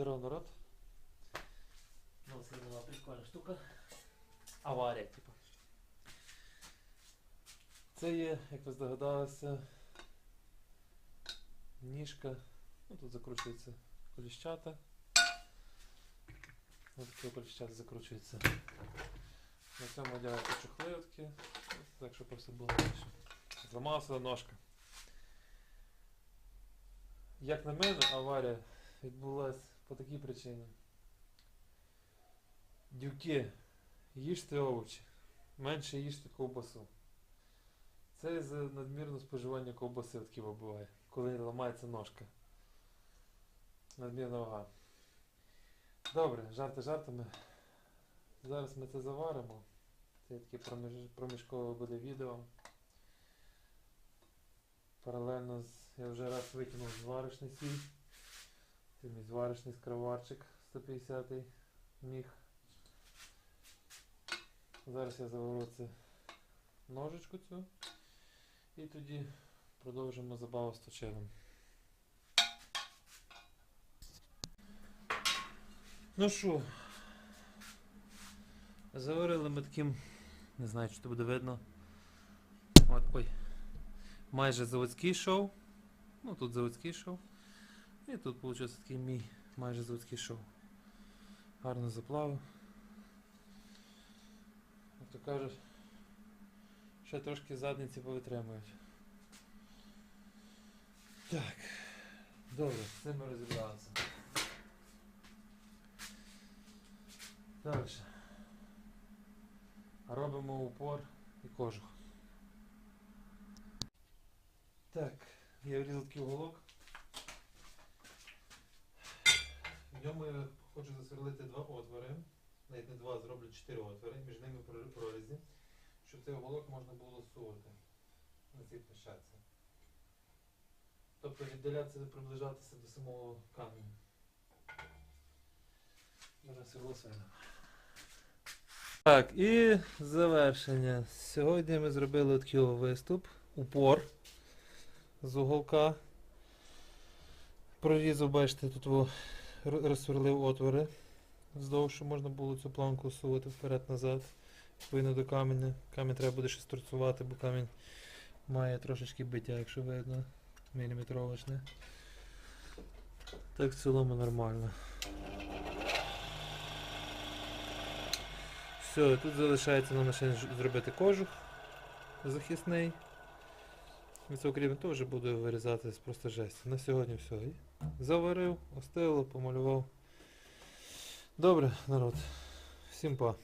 Здорово, народ. Ну, це була прикольна штука. Аварія, типу. Це є, як ви здогадалися, ніжка. Ну, тут закручується коліщата. Ось такі коліщата закручуються. На цьому одягається чохли такі. Так, щоб просто було більше. Зламалася ножка. Як на мене, аварія відбулася по такій причині. Дюки, їжте овочі, менше їжте ковбасу. Це за надмірне споживання ковбаси такі буває, коли ламається ножка. Надмірна вага. Добре, жарти жартами. Зараз ми це заваримо. Це таке проміж... проміжкове буде відео. Паралельно я вже раз викинув зварочний свій. Це мій зварочний скриварчик 150 міг. Зараз я заварю це ножичку цю. І тоді продовжимо забаву з точилом. Ну що, заварили ми таким, не знаю, чи це буде видно. От, ой. Майже заводський шов. Ну тут заводський шов. І тут виходить такий мій майже заводський шов. Гарно заплавив. Як то кажуть, ще трошки задниці повитримують. Так. Добре, з цим ми розібралися. Далі. Робимо упор і кожух. Так, я врізав такий уголок. В ньому я хочу засверлити два отвори. Навіть не два, зроблю чотири отвори, між ними прорізі, щоб цей уголок можна було сувати на цій площадці. Тобто віддалятися, приближатися до самого каменю. Так, і завершення. Сьогодні ми зробили такий виступ, упор з уголка. Прорізав, бачите, тут розсверлив отвори вздовж, щоб можна було цю планку сувати вперед-назад, відповідно до каменя. Камінь треба буде ще сторцувати, бо камінь має трошечки биття, якщо видно, міліметровочне. Так в цілому нормально. Все, тут залишається нам ж- зробити кожух захисний. Від окрім крім теж буду вирізати з просто жесті. На сьогодні все. Заварив, остило, помалював. Добре, народ. Всім па.